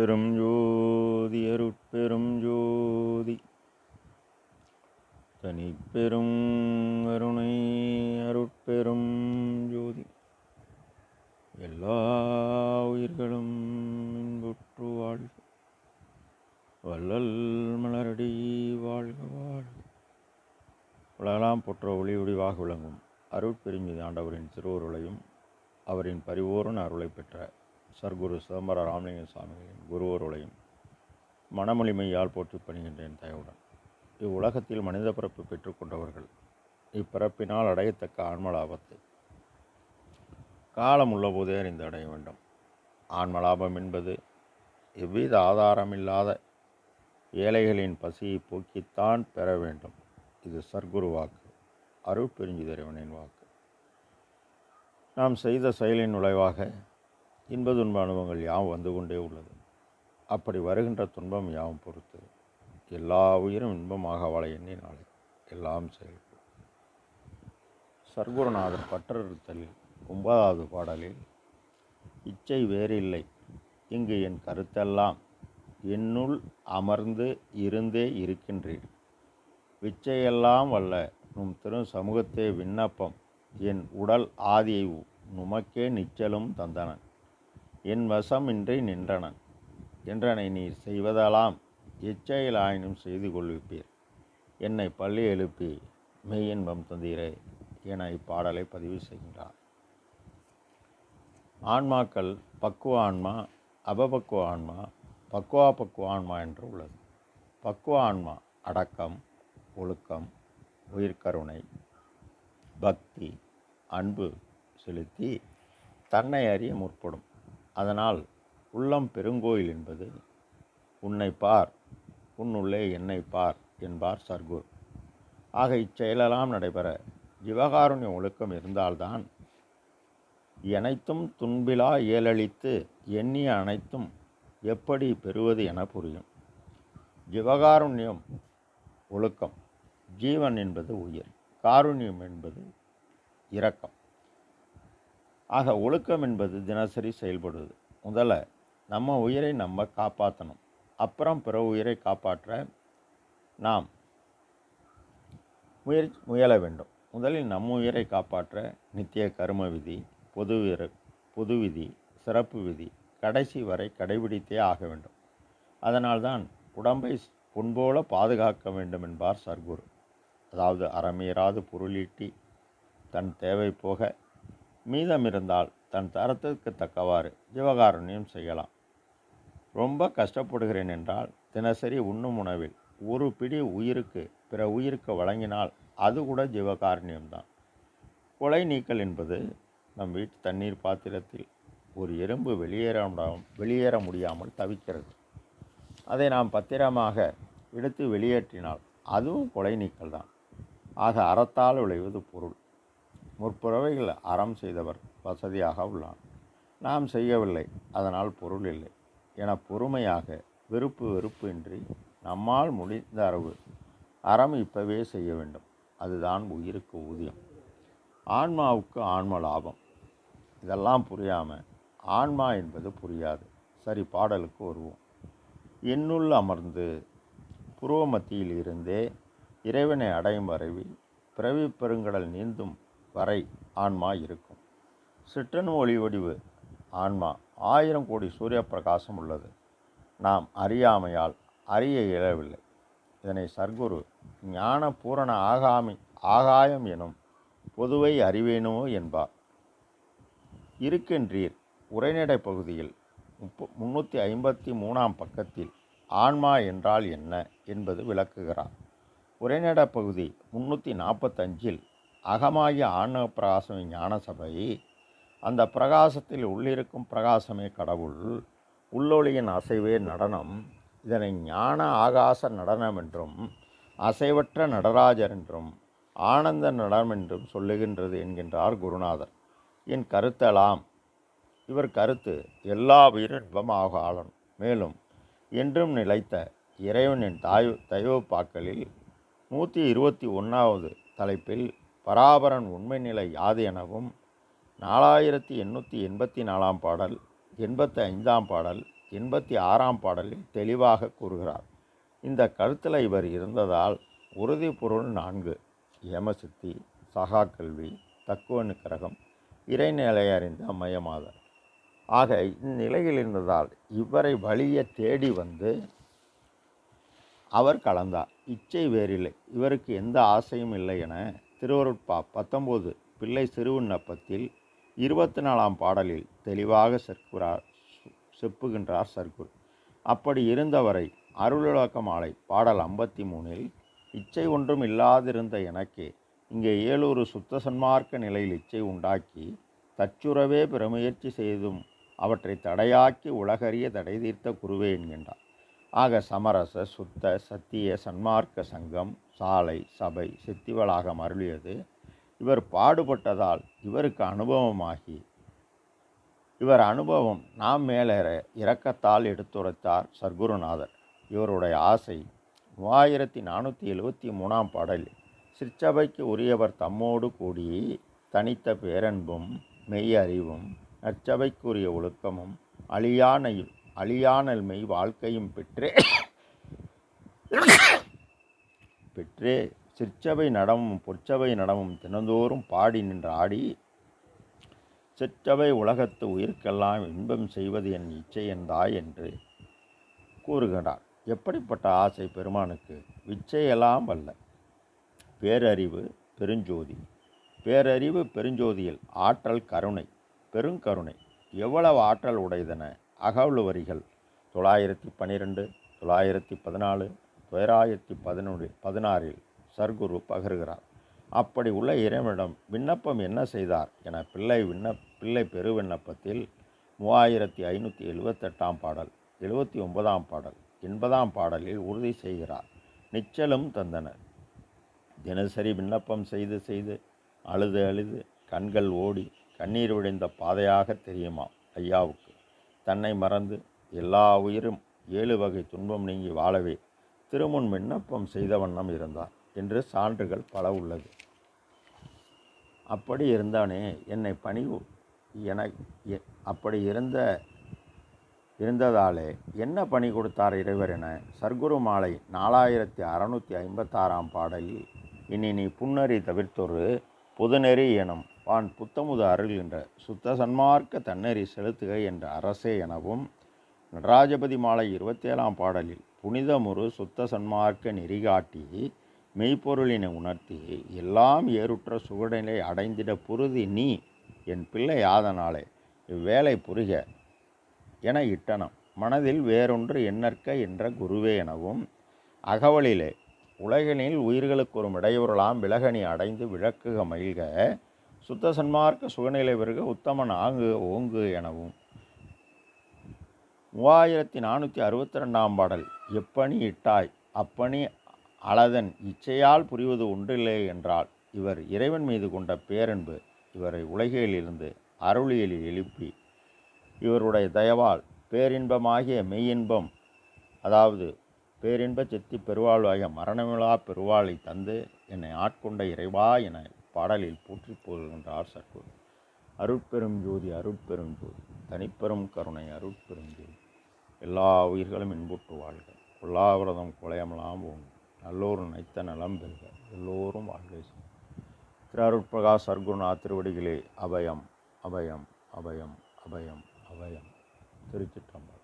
அருட்பெரும் ஜோதி அருட்பெரும் ஜோதி. தனிப்பெரும் அருணை அருட்பெரும் ஜோதி. எல்லா உயிர்களும் இன்புற்று வாழ்க. வள்ளல் மலரடி வாழ்க வாழ்க. உலகலாம் போற்ற ஒளி ஒளிவாக விளங்கும் அருட்பெருஞ்சி ஆண்டவரின் திருவருளையும் அவரின் பரிபூரண அருளை பெற்ற சர்க்குரு சிதம்பர ராமலிங்க சுவாமிகளின் குருவருளையும் மனமொழிமையால் போற்றி பணிகின்றேன் தயவுடன். இவ்வுலகத்தில் மனித பிறப்பு பெற்றுக்கொண்டவர்கள் இப்பிறப்பினால் அடையத்தக்க ஆன்மலாபத்தை காலம் உள்ளபோதே அறிந்து அடைய வேண்டும். ஆன்மலாபம் என்பது எவ்வித ஆதாரமில்லாத ஏழைகளின் பசியை போக்கித்தான் பெற வேண்டும். இது சர்க்குரு வாக்கு. அருள் பெருஞ்சிதறிவனின் வாக்கு. நாம் செய்த செயலின் நுழைவாக இன்ப துன்ப அனுபவங்கள் யாவும் வந்து கொண்டே உள்ளது. அப்படி வருகின்ற துன்பம் யாவும் பொறுத்து எல்லா உயிரும் இன்பமாக வாழ எண்ணினாலே எல்லாம் செயல்படும். சர்க்குருநாதர் பற்றறுத்தலில் ஒன்பதாவது பாடலில் இச்சை வேறில்லை. இங்கு என் கருத்தெல்லாம் என்னுள் அமர்ந்து இருந்தே இருக்கின்றீர் விச்சையெல்லாம் வல்ல நும் திரு சமூகத்தே விண்ணப்பம். என் உடல் ஆதியை நுமக்கே நிச்சலும் தந்தனன். என் வசமின்றி நின்றனன் என்றனை நீர் செய்வதெல்லாம் எச்செயலாயினும் செய்து கொள்விப்பீர். என்னை பள்ளி எழுப்பி மெய்யின்பம் தந்தீரே என இப்பாடலை பதிவு செய்கின்றார். ஆன்மாக்கள் பக்குவ ஆன்மா அபபக்குவ ஆன்மா பக்குவா பக்குவ ஆன்மா என்று உள்ளது. பக்குவ ஆன்மா அடக்கம் ஒழுக்கம் உயிர்கருணை பக்தி அன்பு செலுத்தி தன்னை அறிய முற்படும். அதனால் உள்ளம் பெருங்கோயில் என்பது உன்னை பார் உன்னுள்ளே என்னை பார் என்பார் சர்க்குரு. ஆக இச்செயலெல்லாம் நடைபெற ஜிவகாருண்ய ஒழுக்கம் இருந்தால்தான் அனைத்தும் துன்பிலா இயலளித்து எண்ணிய அனைத்தும் எப்படி பெறுவது என புரியும். ஜிவகாருண்யம் ஒழுக்கம் ஜீவன் என்பது உயிர் காருண்யம் என்பது இரக்கம். ஆக ஒழுக்கம் என்பது தினசரி செயல்படுவது முதல்ல நம்ம உயிரை நம்ம காப்பாற்றணும் அப்புறம் பிற உயிரை காப்பாற்ற நாம் முயற்சி முயல வேண்டும். முதலில் நம்ம உயிரை காப்பாற்ற நித்திய கரும விதி பொது விர பொது விதி சிறப்பு விதி கடைசி வரை கடைபிடித்தே ஆக வேண்டும். அதனால்தான் உடம்பை பொன்போல பாதுகாக்க வேண்டும் என்பார் சர்க்குரு. அதாவது அறமீறாது பொருளீட்டி தன் தேவை போக மீதம் இருந்தால் தன் தரத்திற்கு தக்கவாறு ஜீவகாரணியம் செய்யலாம். ரொம்ப கஷ்டப்படுகிறேன் என்றால் தினசரி உண்ணும் உணவில் ஒரு பிடி உயிருக்கு பிற உயிருக்கு வழங்கினால் அது கூட ஜீவகாரண்யம்தான். கொலை நீக்கல் என்பது நம் வீட்டு தண்ணீர் பாத்திரத்தில் ஒரு எறும்பு வெளியேற வெளியேற முடியாமல் தவிக்கிறது. அதை நாம் பத்திரமாக எடுத்து வெளியேற்றினால் அதுவும் கொலை நீக்கல் தான் ஆக அறத்தால் விளைவது பொருள். முற்புறவைகள் அறம் செய்தவர் வசதியாக உள்ளான். நாம் செய்யவில்லை அதனால் பொருள் இல்லை. என பொறுமையாக வெறுப்பு வெறுப்பின்றி நம்மால் முடிந்த அளவு அறம் இப்பவே செய்ய வேண்டும். அதுதான் உயிருக்கு ஊதியம். ஆன்மாவுக்கு ஆன்ம லாபம். இதெல்லாம் புரியாமல் ஆன்மா என்பது புரியாது. சரி பாடலுக்கு வருவோம். என்னுள் அமர்ந்து புருவ மத்தியில் இருந்தே இறைவனை அடையும் வரைவில் பிறவி பெருங்கடல் நீந்தும் வரை ஆன்மா இருக்கும். சிற்றன் ஒளி வடிவு ஆன்மா ஆயிரம் கோடி சூரிய பிரகாசம் உள்ளது. நாம் அறியாமையால் அறிய இயலவில்லை. இதனை சர்க்குரு ஞான பூரண ஆகாமி ஆகாயம் எனும் பொதுவை அறிவேனோ என்பார். இருக்கின்றீர் உரைநடை பகுதியில் முப்ப முன்னூற்றி ஐம்பத்தி மூணாம் பக்கத்தில் ஆன்மா என்றால் என்ன என்பது விளக்குகிறார். உரைநடை பகுதி முன்னூற்றி நாற்பத்தஞ்சில் அகமாகிய ஆணவ ஞான சபை அந்த பிரகாசத்தில் உள்ளிருக்கும் பிரகாசமே கடவுள் உள்ளொளியின் அசைவே நடனம் இதனை ஞான ஆகாச நடனம் என்றும் அசைவற்ற நடராஜர் என்றும் ஆனந்த நடனம் என்றும் சொல்லுகின்றது என்கின்றார் குருநாதர். என் கருத்தலாம் இவர் கருத்து எல்லா உயிரின்பமாக ஆளும் மேலும் என்றும் நிலைத்த இறைவனின் தாய் தயவுப்பாக்களில் நூற்றி இருபத்தி ஒன்றாவது தலைப்பில் பராபரன் உண்மை நிலை யாது எனவும் நாலாயிரத்தி எண்ணூற்றி எண்பத்தி நாலாம் பாடல் எண்பத்தி ஐந்தாம் பாடல் எண்பத்தி ஆறாம் பாடலில் தெளிவாக கூறுகிறார். இந்த கருத்தில் இவர் இருந்ததால் உறுதி பொருள் நான்கு யமசித்தி சகா கல்வி தக்குவ நிக்கரகம் இறைநிலை அறிந்த மயமாதல். ஆக இந்நிலையில் இருந்ததால் இவரை வழிய தேடி வந்து அவர் கலந்தார். இச்சை வேறில்லை. இவருக்கு எந்த ஆசையும் இல்லை என திருவருட்பா பத்தொம்போது பிள்ளை சிறுவிண்ணப்பத்தில் இருபத்தி நாலாம் பாடலில் தெளிவாக செற்கிறார் செப்புகின்றார் சர்க்குரு. அப்படி இருந்தவரை அருளிழக்க மாலை பாடல் ஐம்பத்தி மூணில் இச்சை ஒன்றும் இல்லாதிருந்த எனக்கே இங்கே ஏழூறு சுத்த சன்மார்க்க நிலையில் இச்சை உண்டாக்கி தச்சுறவே பெருமுயற்சி செய்தும் அவற்றை தடையாக்கி உலகறிய தடை தீர்த்த குருவே என்கின்றார். ஆக சமரச சுத்த சத்திய சன்மார்க்க சங்கம் சாலை சபை சித்திவளாக மருளியது இவர் பாடுபட்டதால் இவருக்கு அனுபவமாகி இவர் அனுபவம் நாம் மேலேற இரக்கத்தால் எடுத்துரைத்தார் சர்க்குருநாதர். இவருடைய ஆசை மூவாயிரத்தி நானூற்றி எழுபத்தி மூணாம் பாடலில் சிற்சபைக்கு உரியவர் தம்மோடு கூடி தனித்த பேரன்பும் மெய் அறிவும் நற்சபைக்குரிய ஒழுக்கமும் அழியான அழியானல்மை வாழ்க்கையும் பெற்றே. பெற்றே. சிற்சபை நடமும் பொற்சபை நடமும் தினந்தோறும் பாடி நின்று ஆடி சிற்றபை உலகத்து உயிர்க்கெல்லாம் இன்பம் செய்வது என் இச்சை என்று கூறுகிறார் எப்படிப்பட்ட ஆசை பெருமானுக்கு? விச்சையெல்லாம் வல்ல. பேரறிவு பெருஞ்சோதி. பேரறிவு பெருஞ்சோதியில் ஆற்றல் கருணை பெருங்கருணை. எவ்வளவு ஆற்றல் உடையதென அகவுள வரிகள் தொள்ளாயிரத்தி பன்னிரெண்டு தொள்ளாயிரத்தி பதினாலு தொள்ளாயிரத்தி பதினொன்று பதினாறில் சர்க்குரு பகர்கிறார். அப்படி உள்ள இறைவனிடம் விண்ணப்பம் என்ன செய்தார் என பிள்ளை விண்ண பிள்ளை பெரு விண்ணப்பத்தில் மூவாயிரத்தி ஐநூற்றி எழுபத்தெட்டாம் பாடல் எழுபத்தி ஒன்பதாம் பாடல் எண்பதாம் பாடலில் உறுதி செய்கிறார். நிச்சலும் தந்தனர். தினசரி விண்ணப்பம் செய்து செய்து அழுது அழுது கண்கள் ஓடி கண்ணீர் விடைந்த பாதையாக தெரியுமா? ஐயாவுக்கு. தன்னை மறந்து எல்லா உயிரும் ஏழு வகை துன்பம் நீங்கி வாழவே திருமுன் விண்ணப்பம் செய்த வண்ணம் இருந்தார் என்று சான்றுகள் பல உள்ளது. அப்படி இருந்தானே என்னை பணி என எ- அப்படி இருந்த இருந்ததாலே என்ன பணி கொடுத்தார் இறைவர் என சர்க்குரு மாலை நாலாயிரத்தி அறநூற்றி ஐம்பத்தாறாம் பாடலில் இனி நீ புன்னறி தவிர்த்தொரு புதுநெறி எனும் வான் புத்தமுது அருள்கின்ற சுத்த சன்மார்க்க தன்னறி செலுத்துக என்ற அரசே எனவும் நடராஜபதி மாலை இருபத்தேழாம் பாடலில் புனிதமுறு சுத்த சன்மார்க்க நெறிகாட்டி மெய்ப்பொருளினை உணர்த்தி எல்லாம் ஏறுற்ற சுகநிலை அடைந்திட புருதி நீ என் பிள்ளை ஆதனாலே இவ்வேலை புரிக என இட்டனம். மனதில் வேறொன்று எண்ணற்க என்ற குருவே எனவும் அகவலிலே உலகினில் உயிர்களுக்கு ஒரு இடையூறலாம் விலகனி அடைந்து விளக்குக மயில்க சுத்த சன்மார்க்க சுகநிலை பெருக உத்தமன் ஆங்கு ஓங்கு எனவும். மூவாயிரத்தி நானூற்றி அறுபத்தி ரெண்டாம் பாடல் எப்பணி இட்டாய்? அப்பணி அலதன் இச்சையால் புரிவது ஒன்றில்லை என்றால் இவர் இறைவன் மீது கொண்ட பேரன்பு இவரை உலகிலிருந்து அருளியலில் எழுப்பி இவருடைய தயவால் பேரின்பமாகிய மெய்யின்பம் அதாவது பேரின்ப சித்தி பெருவாழ்வாகிய மரணமிழா பெருவாளை தந்து என்னை ஆட்கொண்ட இறைவா என பாடலில் போற்றி போகின்றார் சர்க்குரு. அருட்பெரும் ஜோதி அருட்பெரும் ஜோதி தனிப்பெரும் கருணை அருட்பெரும் ஜோதி. எல்லா உயிர்களும் இன்புற்று வாழ்க. கொல்லாவிரதம் கொலையமெல்லாம் ஓங்கு. நல்லோரும் நைத்த நலம் பெறுக. எல்லோரும் வாழ்க்கை திரு அருட்பிரகாஷ் சர்க்குருநாத் திருவடிகளே அபயம் அபயம் அபயம் அபயம் அபயம். திருச்சிற்றம்பலம்.